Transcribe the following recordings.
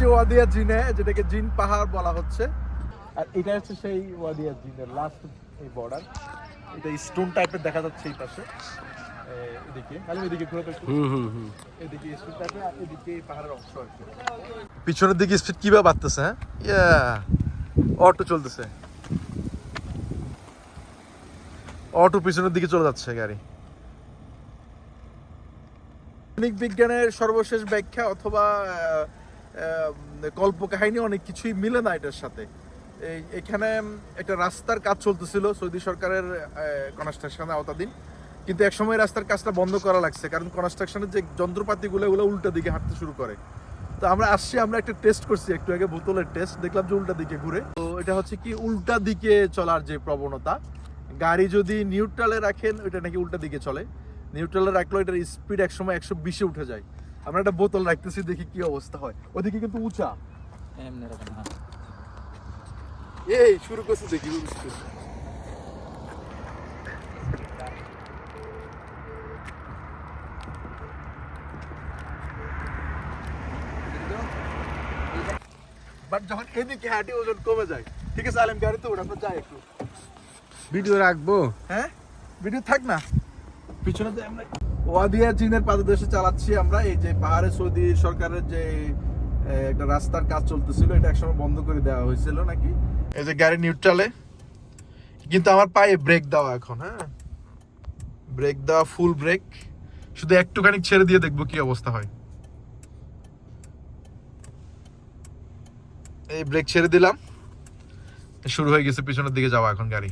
আসছি ওয়াদিয়া জিনে যেটাকে জিন পাহাড় বলা হচ্ছে। আর এটা হচ্ছে সেই ওয়াদিয়া জিনের লাস্ট এই বর্ডার এটা স্টোন টাইপের দেখা যাচ্ছে এই পাশে। এদিকে। খালি এদিকে ঘুরে তো একটু। হুম হুম হুম। এদিকে স্পিড টাইপের আর এদিকে পাহাড়ের অংশ আর কি। পিছনের দিকে স্পিড কীভাবে বাড়তেছে হ্যাঁ? ইয়া অটো চলতেছে। অটো পিছনের দিকে চলে যাচ্ছে গাড়ি। আধুনিক বিজ্ঞানের সর্বশেষ ব্যাখ্যা অথবা কল্পকাহিনী অনেক কিছুই মিলে না এটার সাথে। এই, এখানে একটা রাস্তার কাজ চলতেছিল, সৌদি সরকারের কনস্ট্রাকশনের আওতাধীন। কিন্তু এক সময় রাস্তার কাজটা বন্ধ করা লাগছে, কারণ কনস্ট্রাকশনের যে যন্ত্রপাতিগুলো ওগুলো উল্টা দিকে হাঁটতে শুরু করে। তো আমরা আসছি, আমরা একটা টেস্ট করছি, একটু আগে বোতলের টেস্ট দেখলাম যে উল্টা দিকে ঘুরে। তো এটা হচ্ছে কি, উল্টা দিকে চলার যে প্রবণতা। গাড়ি যদি নিউট্রালে রাখেন, ওইটা নাকি উল্টা দিকে চলে। নিউট্রালে রাখলে এটার স্পিড এক সময় একশো বিশে উঠে যায়। আমরা একটা বোতল রাখতেছি দেখি কি অবস্থা হয়। ওদিকে কিন্তু উঁচা। এই শুরু করছে দেখি বাট যখন এদিকে হাঁটি ওজন কমে যায়। ঠিক আছে আলেম গাড়িতে ওটা আমরা যাই একটু। ভিডিও রাখব? হ্যাঁ? ভিডিও থাক না? পিছনে তো আমরা ওয়াদিয়া চীনের পাদদেশে চালাচ্ছি আমরা। এই যে পাহাড়ে সৌদি সরকারের যে একটা রাস্তার কাজ চলতেছিল, এটা একসময় বন্ধ করে দেওয়া হয়েছিল নাকি? এই যে গাড়ি নিউট্রালে কিন্তু আমার পায়ে ব্রেক দেওয়া এখন হ্যাঁ? ব্রেক দেওয়া ফুল ব্রেক শুধু একটুখানি ছেড়ে দিয়ে দেখব কি অবস্থা হয়। এই ব্রেক ছেড়ে দিলাম। শুরু হয়ে গেছে, পিছনের দিকে যাওয়া এখন গাড়ি।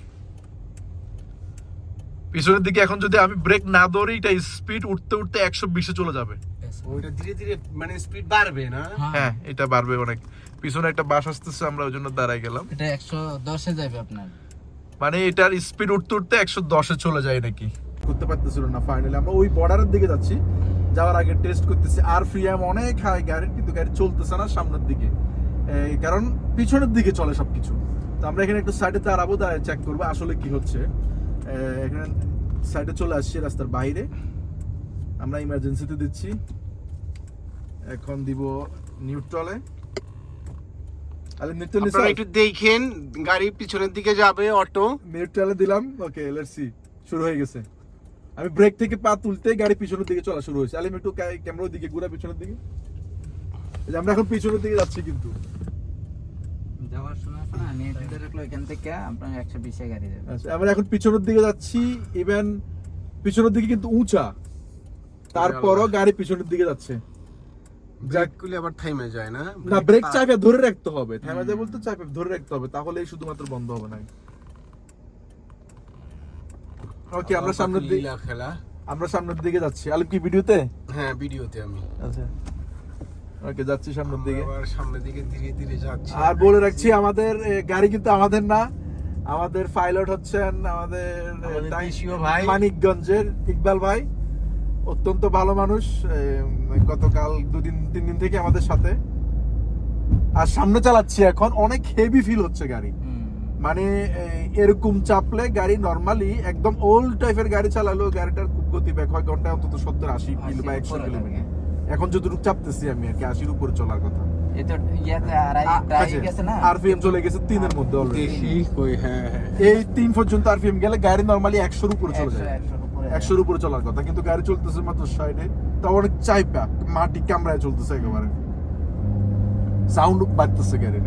পিছনের দিকে এখন যদি আমি ব্রেক না ধরি এটা স্পিড উঠতে উঠতে একশো বিশে চলে যাবে। ওইটা ধীরে ধীরে মানে স্পিড বাড়বে না? হ্যাঁ। এটা বাড়বে অনেক। পিছনে একটা বাস আসতেছে আমরা ওই জন্য দাঁড়াই গেলাম। এটা একশো দশে যাবে আপনার। মানে এটার স্পিড উঠতে উঠতে একশো দশে চলে যায় নাকি। করতে পারতেছিল না ফাইনালি আমরা ওই বর্ডারের দিকে যাচ্ছি। যাওয়ার আগে টেস্ট করতেছি আর ফ্রিয়াম অনেক হাই গাড়ির কিন্তু গাড়ি চলতেছে না সামনের দিকে। কারণ পিছনের দিকে চলে সবকিছু। তো আমরা এখানে একটু সাইডে দাঁড়াবো দাঁড়ায় চেক করব আসলে কি হচ্ছে। এখানে সাইডে চলে আসছি রাস্তার বাইরে। আমরা ইমার্জেন্সিতে দিচ্ছি। এখন দিব নিউট্রলে আপনারা একটু দেখেন গাড়ি পিছনের দিকে যাবে অটো। নিউট্রালে দিলাম। ওকে লেটস সি শুরু হয়ে গেছে। আমি ব্রেক থেকে পা তুলতে গাড়ি পিছনের দিকে চলা শুরু হয়েছে। আলিম একটু ক্যামেরার দিকে ঘুরা পিছনের দিকে। আমরা এখন পিছনের দিকে যাচ্ছি কিন্তু। আমরা এখন পিছনের দিকে যাচ্ছি ইভেন পিছনের দিকে কিন্তু উঁচা। তারপরও গাড়ি পিছনের দিকে যাচ্ছে। ব্রেক আবার থাইমে যায় না? না ব্রেক চাপে ধরে রাখতে হবে। থেমে যায় বলতে চাপে ধরে রাখতে হবে তাহলেই শুধুমাত্র বন্ধ হবে না। ওকে আমরা সামনের দিকে খেলা। আমরা সামনের দিকে যাচ্ছি। আলিম কি ভিডিওতে? হ্যাঁ ভিডিওতে আমি। আচ্ছা। ওকে যাচ্ছি সামনের দিকে। আবার সামনের দিকে ধীরে ধীরে যাচ্ছি। আর বলে রাখছি আমাদের গাড়ি কিন্তু আমাদের না। আমাদের পাইলট হচ্ছেন আমাদের ভাই। মানিকগঞ্জের ইকবাল ভাই। অত্যন্ত ভালো মানুষ গতকাল দুদিন তিন দিন থেকে আমাদের সাথে। আর সামনে চালাচ্ছি এখন অনেক হেভি ফিল হচ্ছে গাড়ি। মানে এরকম চাপলে গাড়ি নর্মালি একদম ওল্ড টাইপের গাড়ি চালালেও গাড়িটার খুব গতি ব্যাক হয় ঘন্টায় অন্তত সত্তর আশি কিলো বা একশো কিলোমিটার। এখন যতটুকু চাপতেছি আমি আর কি আশির উপরে চলার কথা। এই আরপিএম চলে গেছে তিনের মধ্যে হ্যাঁ হ্যাঁ। এই তিন পর্যন্ত আরপিএম গেলে গাড়ি নর্মালি একশোর উপরে চলে যায়। একশোর উপরে। চলার কথা কিন্তু গাড়ি চলতেছে মাত্র সাইডে তা অনেক চাইপা মাটি কামড়ায় চলতেছে একেবারে। সাউন্ড বাড়তেছে গাড়ির